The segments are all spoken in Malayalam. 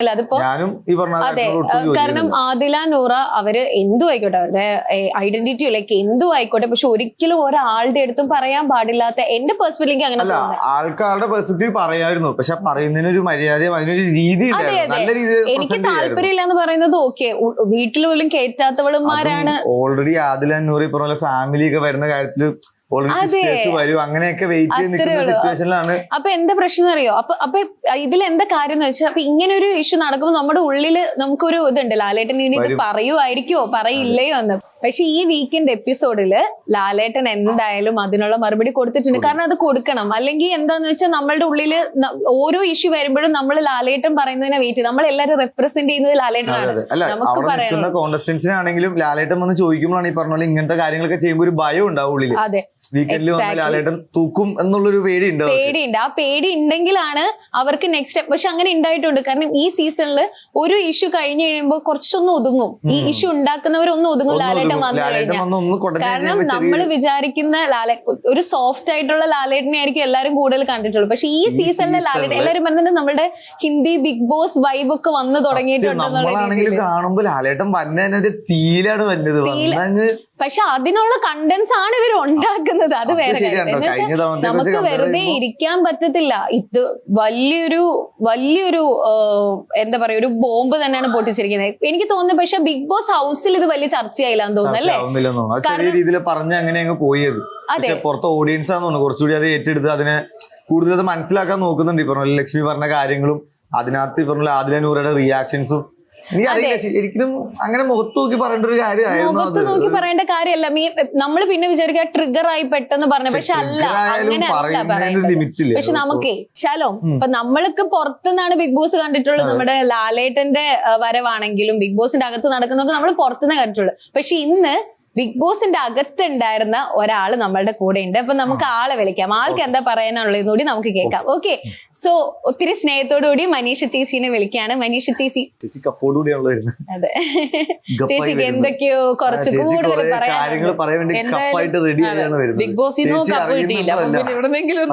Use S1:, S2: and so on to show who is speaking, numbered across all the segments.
S1: അല്ല അതിപ്പോ അതെ. കാരണം ആദില നൂറ അവർ എന്തു ആയിക്കോട്ടെ അവരുടെ ഐഡന്റിറ്റി ലൈക്ക് എന്തു ആയിക്കോട്ടെ പക്ഷെ ഒരിക്കലും ഒരാളുടെ അടുത്തും പറയാൻ പാടില്ലാത്ത എന്റെ പേഴ്സണലിക്ക് അങ്ങനെ
S2: ആൾക്കാരുടെ പറയായിരുന്നു പക്ഷെ പറയുന്നതിനൊരു മര്യാദ അതിനൊരു രീതി
S1: എനിക്ക് താല്പര്യമില്ല എന്ന് പറയുന്നത് ഓക്കെ വീട്ടിൽ പോലും കയറ്റാത്തവളുമാരാണ്
S2: ഓൾറെഡി ആദില നൂറ ഇപ്പൊ ഫാമിലി ഒക്കെ വരുന്ന കാര്യത്തിൽ വരും അങ്ങനെയൊക്കെ വെയിറ്റ് ചെയ്ത് നിൽക്കുന്ന സിറ്റുവേഷനിലാണ്
S1: അപ്പൊ എന്താ പ്രശ്നം അറിയോ അപ്പൊ അപ്പൊ ഇതിൽ എന്താ കാര്യം എന്ന് വെച്ചാൽ അപ്പൊ ഇങ്ങനെ ഒരു ഇഷ്യൂ നടക്കുമ്പോൾ നമ്മുടെ ഉള്ളിൽ നമുക്കൊരു ഇതുണ്ട്. ലാലേട്ടൻ ഇനി ഇത്. പറയുമായിരിക്കോ പറയില്ലയോ എന്ന്. പക്ഷെ ഈ വീക്കെൻഡ് എപ്പിസോഡിൽ ലാലേട്ടൻ എന്തായാലും അതിനുള്ള മറുപടി കൊടുത്തിട്ടുണ്ട്. കാരണം അത് കൊടുക്കണം. അല്ലെങ്കിൽ എന്താന്ന് വെച്ചാൽ നമ്മളുടെ ഉള്ളിൽ ഓരോ ഇഷ്യൂ വരുമ്പോഴും നമ്മൾ ലാലേട്ടൻ പറയുന്നതിനെ വെയിറ്റ് നമ്മൾ എല്ലാരും റെപ്രസെന്റ് ചെയ്യുന്നത് ലാലേട്ടനാണ്. നമുക്ക്
S2: പറയാം നിൽക്കുന്ന
S1: പറയാനുള്ളത്.
S2: ലാലേട്ടൻ വന്ന് ചോദിക്കുമ്പോഴാണ് ഈ പറഞ്ഞ ഇങ്ങനത്തെ കാര്യങ്ങളൊക്കെ ചെയ്യുമ്പോൾ ഒരു ഭയം ഉണ്ടാവും
S1: അതെ.
S2: വീക്കെൻഡിൽ വന്ന് ലാലേട്ടൻ തൂക്കും എന്നുള്ളൊരു പേടി ഉണ്ടാവും
S1: പേടിയുണ്ട്. ആ പേടി ഉണ്ടെങ്കിലാണ് അവർക്ക് നെക്സ്റ്റ് പക്ഷെ അങ്ങനെ ഉണ്ടായിട്ടുണ്ട്. കാരണം ഈ സീസണിൽ ഒരു ഇഷ്യൂ കഴിഞ്ഞു കഴിയുമ്പോൾ കുറച്ചൊന്നും ഒതുങ്ങും. ഈ. ഇഷ്യൂ ഉണ്ടാക്കുന്നവരൊന്നും ഒതുങ്ങും. ലാലേട്ടൻ. വന്നു കഴിഞ്ഞാൽ. കാരണം നമ്മൾ വിചാരിക്കുന്ന ലാലേ ഒരു സോഫ്റ്റ് ആയിട്ടുള്ള ലാലേട്ടനെ ആയിരിക്കും എല്ലാവരും കൂടുതൽ കണ്ടിട്ടുള്ളൂ. പക്ഷെ ഈ സീസണിലെ ലാലേട്ടൻ
S2: എല്ലാരും
S1: എല്ലാവരും പറഞ്ഞിട്ട് നമ്മുടെ ഹിന്ദി ബിഗ് ബോസ് വൈബ് ഒക്കെ വന്ന്
S2: തുടങ്ങിയിട്ടുണ്ട്
S1: തുടങ്ങിയിട്ടുണ്ടെന്നുള്ള രീതിയിൽ
S2: കാണുമ്പോ ലാലേട്ടൻ തീലാണ് വന്നത്.
S1: പക്ഷെ അതിനുള്ള കണ്ടന്റ്സ് ആണ് ഇവർ ഉണ്ടാക്കുന്നത്. അത്
S2: അത്
S1: വേറെ നമുക്ക് വെറുതെ ഇരിക്കാൻ പറ്റത്തില്ല. ഇത് വലിയൊരു വലിയൊരു എന്താ പറയാ ഒരു ബോംബ് തന്നെയാണ് പൊട്ടിച്ചിരിക്കുന്നത്. എനിക്ക് തോന്നുന്നത് പക്ഷെ ബിഗ് ബോസ് ഹൗസിൽ ഇത് വലിയ ചർച്ചയായില്ലാന്ന് തോന്നുന്നു അല്ലേ.
S2: ചെറിയ രീതിയിൽ പറഞ്ഞ് അങ്ങനെ അങ്ങ് പോയത്
S1: അതെ.
S2: പക്ഷെ പുറത്ത് ഓഡിയൻസ് ആണെന്ന് കുറച്ചുകൂടി അത് ഏറ്റെടുത്ത് അതിനെ കൂടുതൽ മനസ്സിലാക്കാൻ നോക്കുന്നുണ്ട്. ഈ പറഞ്ഞ ലക്ഷ്മി പറഞ്ഞ കാര്യങ്ങളും അതിനകത്ത് ഈ പറഞ്ഞ ആദില നൂറയുടെ റിയാക്ഷൻസും ശരിക്കും അങ്ങനെ മുഖത്ത് നോക്കി പറയേണ്ട ഒരു കാര്യമായിരുന്നു
S1: മുഖത്ത് നോക്കി പറയേണ്ട കാര്യമല്ല. മീ നമ്മൾ പിന്നെ വിചാരിക്കുക ട്രിഗർ ആയി പെട്ടെന്ന് പറഞ്ഞു പക്ഷെ അല്ല അങ്ങനെ പക്ഷെ നമുക്കേ ശാലോ. ഇപ്പൊ നമ്മൾക്ക് പുറത്തുനിന്നാണ് ബിഗ് ബോസ് കണ്ടിട്ടുള്ളത്. നമ്മുടെ ലാലേട്ടന്റെ വരവാണെങ്കിലും ബിഗ് ബോസിന്റെ അകത്ത് നടക്കുന്നൊക്കെ നമ്മൾ പുറത്തുനിന്ന് കണ്ടിട്ടുള്ളൂ. പക്ഷെ ഇന്ന് ബിഗ് ബോസിന്റെ അകത്ത് ഉണ്ടായിരുന്ന ഒരാൾ നമ്മളുടെ കൂടെ ഉണ്ട് അപ്പൊ നമുക്ക് ആളെ വിളിക്കാം. ആൾക്ക് എന്താ പറയാനുള്ളത് കൂടി നമുക്ക് കേൾക്കാം. ഓക്കെ സോ ഒത്തിരി സ്നേഹത്തോടു കൂടി മനീഷ ചേച്ചിനെ വിളിക്കാണ് മനീഷ ചേച്ചി. അതെ. ചേച്ചിക്ക് എന്തൊക്കെയോ കുറച്ച് കൂടുതൽ
S2: പറയാൻ
S3: ബിഗ് ബോസിൽ കപ്പ് കിട്ടിയില്ല. എവിടെന്നെങ്കിലും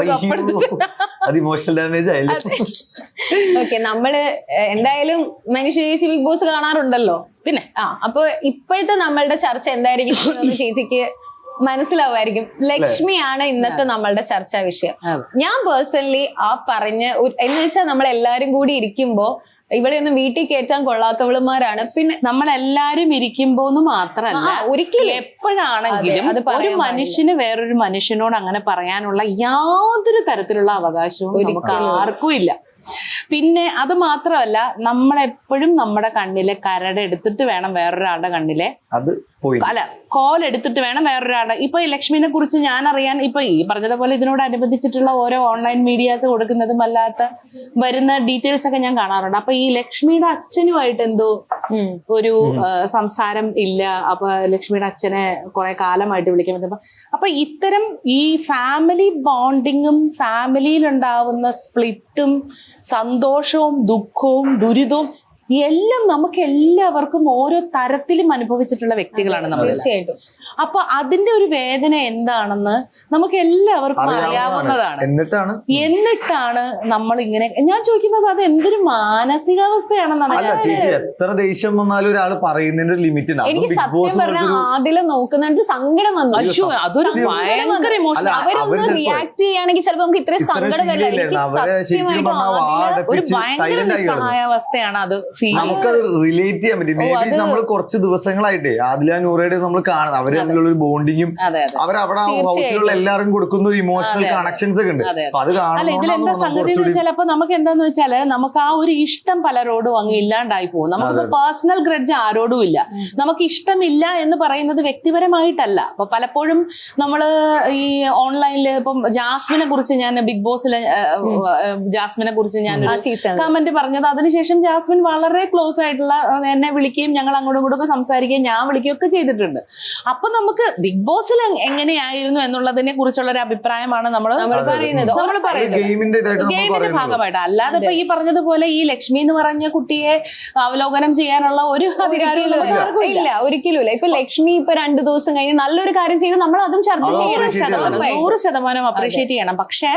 S2: അത് ഇമോഷണൽ ഡാമേജ് ആയില്ലേ?
S1: ഓക്കെ നമ്മൾ എന്തായാലും മനുഷ്യ ചേച്ചി ബിഗ് ബോസ് കാണാറുണ്ടല്ലോ.
S3: പിന്നെ?
S1: ആ അപ്പൊ ഇപ്പോഴത്തെ നമ്മളുടെ ചർച്ച എന്തായിരിക്കും എന്ന് ചേച്ചിക്ക് മനസ്സിലാവുമായിരിക്കും. ലക്ഷ്മിയാണ് ഇന്നത്തെ നമ്മളുടെ ചർച്ചാ വിഷയം. ഞാൻ പേഴ്സണലി ആ പറഞ്ഞ എന്ന് വെച്ചാൽ നമ്മൾ എല്ലാരും കൂടി ഇരിക്കുമ്പോ ഇവളെ ഒന്നും വീട്ടിൽ കയറ്റാൻ കൊള്ളാത്തവളുമാരാണ്. പിന്നെ
S3: നമ്മളെല്ലാരും ഇരിക്കുമ്പോന്ന് മാത്രല്ല
S1: മാത്രമല്ല ഒരിക്കലും.
S3: എപ്പോഴാണെങ്കിലും ഒരു മനുഷ്യന് വേറൊരു മനുഷ്യനോട് അങ്ങനെ പറയാനുള്ള യാതൊരു തരത്തിലുള്ള അവകാശവും നമുക്ക് ആർക്കും ഇല്ല. പിന്നെ അത് മാത്രമല്ല നമ്മളെപ്പോഴും നമ്മുടെ കണ്ണിലെ കരട് എടുത്തിട്ട് വേണം വേറൊരാളുടെ കണ്ണിലെ
S2: അത് പോയി.
S3: അല്ല കോൽ എടുത്തിട്ട് വേണം വേറൊരാളുടെ. ഇപ്പൊ ഈ ലക്ഷ്മിനെ കുറിച്ച് ഞാൻ അറിയാൻ ഇപ്പൊ ഈ പറഞ്ഞതുപോലെ ഇതിനോടനുബന്ധിച്ചിട്ടുള്ള ഓരോ ഓൺലൈൻ മീഡിയാസ് കൊടുക്കുന്നതും അല്ലാത്ത വരുന്ന ഡീറ്റെയിൽസ് ഒക്കെ ഞാൻ കാണാറുണ്ട്. അപ്പൊ ഈ ലക്ഷ്മിയുടെ അച്ഛനുമായിട്ട് എന്തോ ഒരു സംസാരം ഇല്ല. അപ്പൊ ലക്ഷ്മിയുടെ അച്ഛനെ കുറെ കാലമായിട്ട് വിളിക്കാൻ പറ്റുമ്പോ അപ്പൊ ഇത്തരം ഈ ഫാമിലി ബോണ്ടിങ്ങും ഫാമിലിയിൽ ഉണ്ടാവുന്ന സ്പ്ലിറ്റും സന്തോഷവും ദുഃഖവും ദുരിതവും എല്ലാം നമുക്ക് എല്ലാവർക്കും ഓരോ തരത്തിലും അനുഭവിച്ചിട്ടുള്ള വ്യക്തികളാണ് നമ്മൾ.
S1: തീർച്ചയായിട്ടും.
S3: അപ്പൊ അതിന്റെ ഒരു വേദന എന്താണെന്ന് നമുക്ക് എല്ലാവർക്കും അറിയാവുന്നതാണ്.
S2: എന്നിട്ടാണ്?
S3: എന്നിട്ടാണ് നമ്മൾ ഇങ്ങനെ ഞാൻ ചോദിക്കുന്നത് അത് എന്തൊരു മാനസികാവസ്ഥയാണെന്നാണ്
S2: അല്ല ചേച്ചി എത്ര ദേഷ്യം വന്നാലും ഒരാൾ പറയുന്നതിന്റെ ഒരു ലിമിറ്റ് ഉണ്ട്
S1: എനിക്ക് സത്യം
S2: പറഞ്ഞാൽ
S1: ആദ്യം ആദില നോക്കുന്നുണ്ട് സങ്കടം വന്നു
S3: അതൊരു ഭയങ്കര ഇമോഷൻ
S1: അവരൊന്ന് റിയാക്ട് ചെയ്യുകയാണെങ്കിൽ ചിലപ്പോൾ നമുക്ക് ഇത്രയും സങ്കടം വരില്ല.
S3: ഒരു ഭയങ്കര സഹായാവസ്ഥയാണ് അത്.
S2: നമുക്കത് റിലേറ്റ് ചെയ്യാൻ പറ്റും. മേ ബി നമ്മൾ കുറച്ച് ദിവസങ്ങളായിട്ട്. ആദില നൂറയുടെ നമ്മൾ കാണുന്നത് അവർ തമ്മിലുള്ള ഒരു ബോണ്ടിങ്ങും അവർ
S1: അവിടെ
S2: ഹൗസിലുള്ള എല്ലാവരും കൊടുക്കുന്ന ഒരു ഇമോഷണൽ. കണക്ഷൻസ് ഒക്കെ ഉണ്ട്.
S3: അതെ.
S2: അപ്പൊ കാണുമ്പോൾ
S3: നമുക്ക് എന്താന്ന് വെച്ചാൽ നമുക്ക് ആ ഒരു ഇഷ്ടം പലരോടും അങ്ങ് ഇല്ലാണ്ടായി പോകും. നമുക്കിപ്പോ പേഴ്സണൽ ഗ്രഡ്ജ് ആരോടും ഇല്ല. നമുക്ക് ഇഷ്ടമില്ല എന്ന് പറയുന്നത് വ്യക്തിപരമായിട്ടല്ല. അപ്പൊ പലപ്പോഴും നമ്മൾ ഈ ഓൺലൈനിൽ ഇപ്പം ജാസ്മിനെ കുറിച്ച് ഞാൻ ബിഗ് ബോസിലെ ജാസ്മിനെ കുറിച്ച് ഞാൻ കമന്റ് പറഞ്ഞത്. അതിനുശേഷം ജാസ്മിൻ വളരെ വളരെ ക്ലോസ് ആയിട്ടുള്ള എന്നെ വിളിക്കുകയും ഞങ്ങൾ അങ്ങോട്ടും ഇങ്ങോട്ടും ഒക്കെ സംസാരിക്കുകയും ഞാൻ വിളിക്കുകയും ഒക്കെ ചെയ്തിട്ടുണ്ട്. അപ്പൊ നമുക്ക് ബിഗ് ബോസിൽ എങ്ങനെയായിരുന്നു എന്നുള്ളതിനെ കുറിച്ചുള്ള ഒരു അഭിപ്രായമാണ് നമ്മൾ
S1: നമ്മൾ പറയുന്നത്.
S3: നമ്മൾ പറയുന്നത്
S2: ഗെയിമിന്റെ
S3: ഭാഗമായിട്ട്. അല്ലാതെ ഇപ്പൊ ഈ പറഞ്ഞതുപോലെ ഈ ലക്ഷ്മി എന്ന് പറഞ്ഞ കുട്ടിയെ അവലോകനം ചെയ്യാനുള്ള ഒരു ഇല്ല.
S1: ഒരിക്കലും ഇല്ല. ഇപ്പൊ ലക്ഷ്മി ഇപ്പൊ രണ്ടു ദിവസം കഴിഞ്ഞ് നല്ലൊരു കാര്യം ചെയ്ത് നമ്മൾ അതും ചർച്ച ചെയ്യണം.
S3: നൂറ് ശതമാനം അപ്രീഷിയേറ്റ് ചെയ്യണം. പക്ഷെ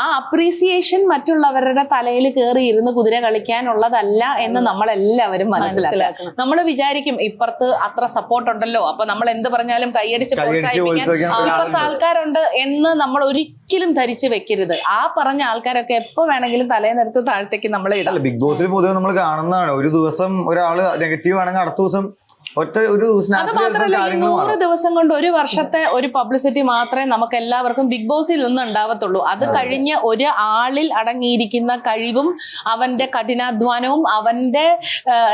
S3: ആ അപ്രീസിയേഷൻ മറ്റുള്ളവരുടെ തലയിൽ കയറി ഇരുന്ന് കുതിര കളിക്കാനുള്ളതല്ല എന്ന് നമ്മളെല്ലാവരും മനസ്സിലാക്കണം
S1: മനസ്സിലാക്കണം.
S3: നമ്മൾ വിചാരിക്കും ഇപ്പുറത്ത് അത്ര സപ്പോർട്ട് ഉണ്ടല്ലോ അപ്പൊ നമ്മൾ എന്ത് പറഞ്ഞാലും കൈയടിച്ച് പ്രോത്സാഹിപ്പിക്കാൻ ഇപ്പുറത്ത് ആൾക്കാരുണ്ട് എന്ന് നമ്മൾ ഒരിക്കലും ധരിച്ചു വെക്കരുത്. ആ പറഞ്ഞ ആൾക്കാരൊക്കെ എപ്പോ വേണമെങ്കിലും തലേന്നെടുത്ത് താഴത്തേക്ക് നമ്മൾ ഇടാം.
S2: ബിഗ് ബോസിൽ പൊതുവെ നമ്മൾ കാണുന്നതാണ്. ഒരു ദിവസം ഒരാൾ നെഗറ്റീവ് ആണെങ്കിൽ അടുത്ത ദിവസം ഒറ്റ ഒരു
S3: അത് മാത്രമല്ല ഈ നൂറ് ദിവസം കൊണ്ട് ഒരു വർഷത്തെ ഒരു പബ്ലിസിറ്റി മാത്രമേ നമുക്ക് എല്ലാവർക്കും ബിഗ് ബോസിൽ ഒന്നും ഉണ്ടാവത്തുള്ളൂ. അത് കഴിഞ്ഞ് ഒരു ആളിൽ അടങ്ങിയിരിക്കുന്ന കഴിവും അവന്റെ കഠിനാധ്വാനവും അവന്റെ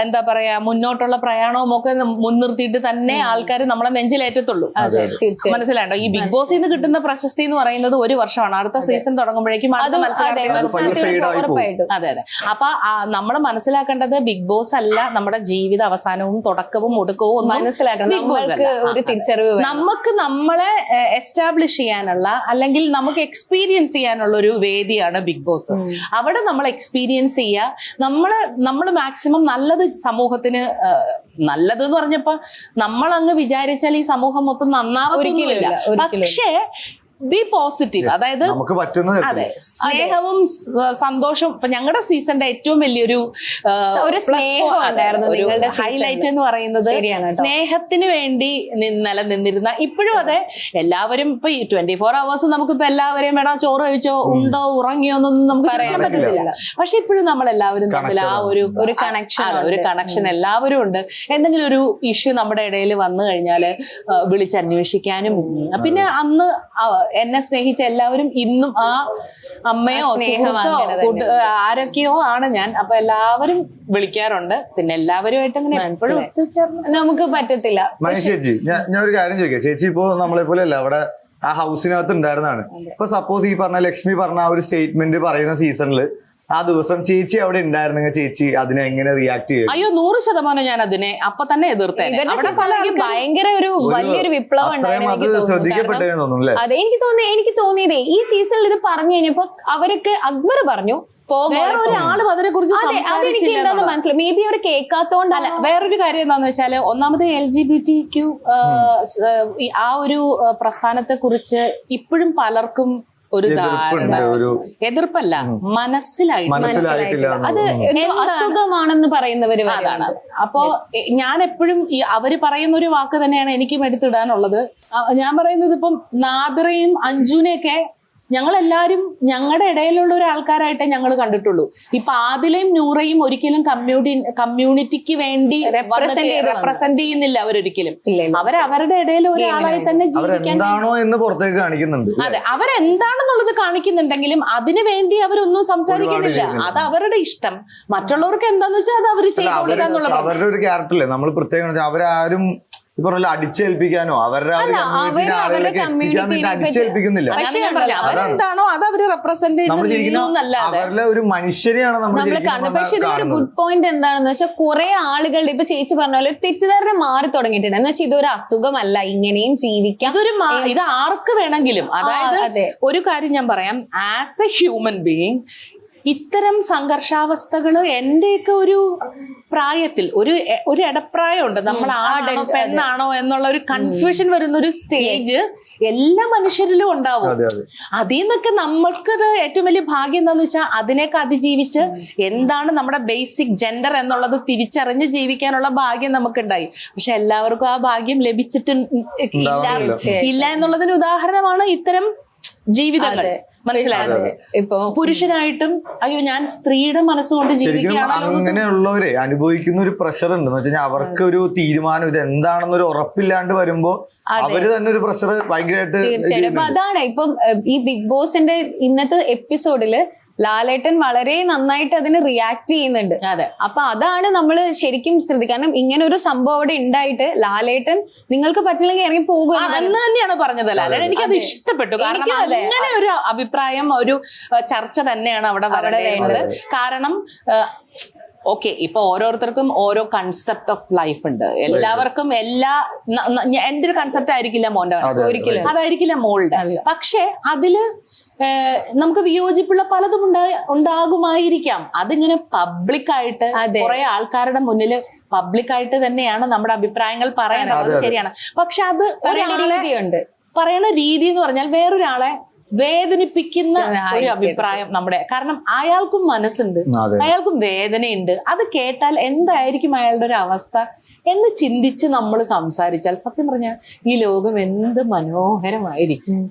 S3: എന്താ പറയാ മുന്നോട്ടുള്ള പ്രയാണവും ഒക്കെ മുൻനിർത്തിയിട്ട് തന്നെ ആൾക്കാർ നമ്മളെ നെഞ്ചിലേറ്റത്തുള്ളൂ.
S1: മനസ്സിലായോ?
S3: മനസ്സിലാണ്ടോ ഈ ബിഗ് ബോസിൽ നിന്ന് കിട്ടുന്ന പ്രശസ്തി എന്ന് പറയുന്നത് ഒരു വർഷമാണ്. അടുത്ത സീസൺ തുടങ്ങുമ്പോഴേക്കും അടുത്ത
S1: അതും
S3: മത്സരാർത്ഥികൾ
S2: അതെ
S3: അതെ അപ്പൊ നമ്മൾ മനസ്സിലാക്കേണ്ടത് ബിഗ് ബോസ് അല്ല നമ്മുടെ ജീവിത അവസാനവും തുടക്കവും ഒടുക്കവും ഒന്നും
S1: മനസ്സിലാക്കണം. നമ്മൾക്ക് ഒരു തിരിച്ചറിവ്.
S3: നമുക്ക് നമ്മളെ എസ്റ്റാബ്ലിഷ് ചെയ്യാനുള്ള അല്ലെങ്കിൽ നമുക്ക് എക്സ്പീരിയൻസ് ചെയ്യാനുള്ള ഒരു വേദിയാണ് ബിഗ് ബോസ് അവിടെ നമ്മൾ എക്സ്പീരിയൻസ് ചെയ്യുക. നമ്മൾ നമ്മൾ മാക്സിമം നല്ലത് സമൂഹത്തിന് നല്ലത് എന്ന് പറഞ്ഞപ്പോ നമ്മൾ അങ്ങ് വിചാരിച്ചാൽ ഈ സമൂഹം മൊത്തം നന്നാവത്തൊന്നുമില്ല. പക്ഷേ ബി പോസിറ്റീവ് അതായത്
S2: നമുക്ക് പറ്റുന്ന
S3: അതെ. സ്നേഹവും സന്തോഷവും. ഇപ്പൊ ഞങ്ങളുടെ സീസണിന്റെ ഏറ്റവും വലിയൊരു ഹൈലൈറ്റ് എന്ന് പറയുന്നത്. സ്നേഹത്തിന് വേണ്ടി നിലനിന്നിരുന്ന ഇപ്പോഴും അതെ എല്ലാവരും ഇപ്പൊ ഈ ട്വന്റി ഫോർ അവേഴ്സ് നമുക്കിപ്പോ എല്ലാവരെയും വേണം ചോറ് കഴിച്ചോ ഉണ്ടോ ഉറങ്ങിയോ എന്നൊന്നും നമുക്ക്
S1: പറയാൻ
S3: പറ്റത്തില്ല. പക്ഷെ ഇപ്പോഴും നമ്മൾ എല്ലാവരും തമ്മിൽ ആ ഒരു
S1: ഒരു
S3: കണക്ഷൻ ഒരു കണക്ഷൻ എല്ലാവരും ഉണ്ട്. എന്തെങ്കിലും ഒരു ഇഷ്യൂ നമ്മുടെ ഇടയിൽ വന്നു കഴിഞ്ഞാൽ വിളിച്ചന്വേഷിക്കാനും പിന്നെ അന്ന് എന്നെ സ്നേഹിച്ച എല്ലാവരും ഇന്നും ആ അമ്മയോ
S1: സ്നേഹമോ
S3: സുഹൃത്തോ ആരൊക്കെയോ ആണ് ഞാൻ. അപ്പൊ എല്ലാവരും വിളിക്കാറുണ്ട്. പിന്നെ എല്ലാവരുമായിട്ട് അങ്ങനെ എപ്പോഴും ഒത്തുചേർന്ന്
S1: നമുക്ക് പറ്റത്തില്ല.
S2: ചേച്ചി ഞാൻ ഞാൻ ഒരു കാര്യം ചോദിക്കാം. ചേച്ചി ഇപ്പോ നമ്മളെ പോലെ അല്ല അവിടെ ആ ഹൗസിനകത്ത് ഉണ്ടായിരുന്നതാണ്. ഇപ്പൊ സപ്പോസ് ഈ പറഞ്ഞ ലക്ഷ്മി പറഞ്ഞ ആ ഒരു സ്റ്റേറ്റ്മെന്റ് പറയുന്ന സീസണിൽ ആ ദിവസം ചേച്ചി അവിടെ ഉണ്ടായിരുന്നെങ്കിൽ ചേച്ചി അതിനെ എങ്ങനെ റിയാക്ട് ചെയ്യും
S3: അയ്യോ നൂറ് ശതമാനം ഞാൻ അതിനെ അപ്പൊ തന്നെ എതിർത്തേനെ.
S1: ഭയങ്കര ഒരു വലിയൊരു വിപ്ലവം
S2: അതെ
S1: എനിക്ക് തോന്നി എനിക്ക് തോന്നിയതേ ഈ സീസണിൽ ഇത് പറഞ്ഞു കഴിഞ്ഞപ്പോ അവർക്ക് അക്ബർ പറഞ്ഞു
S3: അതിനെ കുറിച്ച്.
S1: മനസ്സിലായി. മേ ബി അവർ കേൾക്കാത്തോണ്ടല്ല
S3: വേറൊരു കാര്യം എന്താന്ന് വെച്ചാൽ ഒന്നാമത് L G B T Q ആ ഒരു പ്രസ്ഥാനത്തെ കുറിച്ച് ഇപ്പോഴും പലർക്കും ഒരു ധാരണ.
S2: ഒരു
S3: എതിർപ്പല്ല മനസ്സിലായിട്ട്
S2: മനസ്സിലായിട്ടില്ല
S1: അത്? അസുഖമാണെന്ന് പറയുന്നവര് വരെ
S3: അതാണ്. അപ്പോ ഞാൻ എപ്പോഴും ഈ അവർ പറയുന്ന ഒരു വാക്ക് തന്നെയാണ് എനിക്കും എടുത്തിടാനുള്ളത്. ഞാൻ പറയുന്നത് ഇപ്പം നാദറയും അഞ്ജുനെയൊക്കെ ഞങ്ങൾ എല്ലാവരും ഞങ്ങളുടെ ഇടയിലുള്ള ഒരു ആൾക്കാരായിട്ടേ ഞങ്ങൾ കണ്ടിട്ടുള്ളൂ. ഇപ്പൊ ആദിലയും നൂറയും ഒരിക്കലും കമ്മ്യൂണി കമ്മ്യൂണിറ്റിക്ക് വേണ്ടി റെപ്രസെന്റ് ചെയ്യുന്നില്ല അവരൊരിക്കലും. അവർ അവരുടെ ഇടയിൽ ഒരാളായി തന്നെ ജീവിക്കാൻ
S2: എന്ന് പുറത്തേക്ക് കാണിക്കുന്നുണ്ട്.
S3: അതെ അവരെന്താണെന്നുള്ളത് കാണിക്കുന്നുണ്ടെങ്കിലും അതിനു വേണ്ടി അവരൊന്നും സംസാരിക്കുന്നില്ല. അത് അവരുടെ ഇഷ്ടം. മറ്റുള്ളവർക്ക് എന്താന്ന് വെച്ചാൽ അത് അവർ ചെയ്തോളുക
S2: അവരുടെ ഒരു ക്യാരക്ടറല്ലേ നമ്മൾ പ്രത്യേകം അവരാരും ഈ പറഞ്ഞ അടിച്ചേൽപ്പിക്കാനോ അവരുടെ അടിച്ചേൽപ്പിക്കുന്നില്ല.
S3: അവരെന്താണോ അത് അവർ റെപ്രസെന്റ്
S2: അവരുടെ ഒരു മനുഷ്യരെയാണ് നമ്മൾ
S1: കാണുന്നത്. പക്ഷെ ഇതിലൊരു ഗുഡ് പോയിന്റ് എന്താണെന്ന് വെച്ചാൽ കുറെ ആളുകളുടെ ഇപ്പൊ ചേച്ചി പറഞ്ഞ പോലെ തെറ്റിദ്ധാരണ മാറി തുടങ്ങിയിട്ടുണ്ട്. എന്ന് വെച്ചാൽ ഇതൊരു അസുഖമല്ല ഇങ്ങനെയും ജീവിക്കാം.
S3: ഇതൊരു ഇത് ആർക്ക് വേണമെങ്കിലും അതായത് ഒരു കാര്യം ഞാൻ പറയാം. ആസ് എ ഹ്യൂമൻ ബീയിങ് ഇത്തരം സംഘർഷാവസ്ഥകൾ എന്റെയൊക്കെ ഒരു പ്രായത്തിൽ ഒരു ഒരു ഇടപ്രായമുണ്ട് നമ്മൾ
S1: ആണോ
S3: പെണ്ണാണോ എന്നുള്ള ഒരു കൺഫ്യൂഷൻ വരുന്ന ഒരു സ്റ്റേജ് എല്ലാ മനുഷ്യരിലും ഉണ്ടാവും.
S2: അതെ അതെ.
S3: അതിൽ നിന്നൊക്കെ നമ്മൾക്കത് ഏറ്റവും വലിയ ഭാഗ്യം എന്താന്ന് വെച്ചാൽ അതിനെയൊക്കെ അതിജീവിച്ച് എന്താണ് നമ്മുടെ ബേസിക് ജെൻഡർ എന്നുള്ളത് തിരിച്ചറിഞ്ഞ് ജീവിക്കാനുള്ള ഭാഗ്യം നമുക്കുണ്ടായി. പക്ഷെ എല്ലാവർക്കും ആ ഭാഗ്യം ലഭിച്ചിട്ട് ഇല്ല. ഇല്ല എന്നുള്ളതിന് ഉദാഹരണമാണ് ഇത്തരം ജീവിതങ്ങൾ. മനസ്സിലായത്?
S1: ഇപ്പൊ
S3: പുരുഷനായിട്ടും അയ്യോ ഞാൻ സ്ത്രീയുടെ മനസ്സുകൊണ്ട്
S2: അങ്ങനെയുള്ളവരെ അനുഭവിക്കുന്ന ഒരു പ്രഷർ ഉണ്ട്. എന്ന് വെച്ചാൽ അവർക്ക് ഒരു തീരുമാനം ഇത് എന്താണെന്നൊരു ഉറപ്പില്ലാണ്ട് വരുമ്പോ അവർ തന്നെ ഒരു പ്രഷർ ഭയങ്കരമായിട്ട്
S1: തീർച്ചയായിട്ടും. അപ്പൊ അതാണ് ഇപ്പം ഈ ബിഗ് ബോസിന്റെ ഇന്നത്തെ എപ്പിസോഡിൽ ലാലേട്ടൻ വളരെ നന്നായിട്ട് അതിന് റിയാക്ട് ചെയ്യുന്നുണ്ട്.
S3: അതെ.
S1: അപ്പൊ അതാണ് നമ്മൾ ശരിക്കും ശ്രദ്ധിക്കുക കാരണം ഇങ്ങനെ ഒരു സംഭവം അവിടെ ഉണ്ടായിട്ട് ലാലേട്ടൻ നിങ്ങൾക്ക് പറ്റില്ലെങ്കിൽ ഇറങ്ങി പോകുക
S3: അന്ന് തന്നെയാണ് പറഞ്ഞത്. ലാലേട്ടൻ എനിക്ക്
S1: അത്.
S3: ഇഷ്ടപ്പെട്ടു. കാരണം അങ്ങനെ ഒരു അഭിപ്രായം ഒരു ചർച്ച തന്നെയാണ് അവിടെ വരേണ്ടത് കാരണം ഓക്കെ ഇപ്പൊ ഓരോരുത്തർക്കും ഓരോ കൺസെപ്റ്റ് ഓഫ് ലൈഫ് ഉണ്ട്. എല്ലാവർക്കും എല്ലാ എന്റെ ഒരു കൺസെപ്റ്റ് ആയിരിക്കില്ല മോന്റെ
S2: അതെ,
S3: അതായിരിക്കില്ല മോളുടെ. പക്ഷെ അതിൽ നമുക്ക് വിയോജിപ്പുള്ള പലതും ഉണ്ടാ- ഉണ്ടാകുമായിരിക്കാം. അതിങ്ങനെ പബ്ലിക്കായിട്ട്. കുറെ ആൾക്കാരുടെ മുന്നിൽ പബ്ലിക്കായിട്ട് തന്നെയാണ് നമ്മുടെ അഭിപ്രായങ്ങൾ പറയുന്നത്.
S2: അത്
S3: ശരിയാണ്. പക്ഷെ അത്
S1: രീതിയുണ്ട്.
S3: പറയണ രീതി എന്ന് പറഞ്ഞാൽ വേറൊരാളെ വേദനിപ്പിക്കുന്ന ഒരു അഭിപ്രായം നമ്മുടെ കാരണം അയാൾക്കും മനസ്സുണ്ട്. അയാൾക്കും വേദനയുണ്ട്. അത് കേട്ടാൽ എന്തായിരിക്കും അയാളുടെ ഒരു അവസ്ഥ എന്ന് ചിന്തിച്ച് നമ്മൾ സംസാരിച്ചാൽ സത്യം പറഞ്ഞാൽ ഈ ലോകം എന്ത് മനോഹരമായിരിക്കും.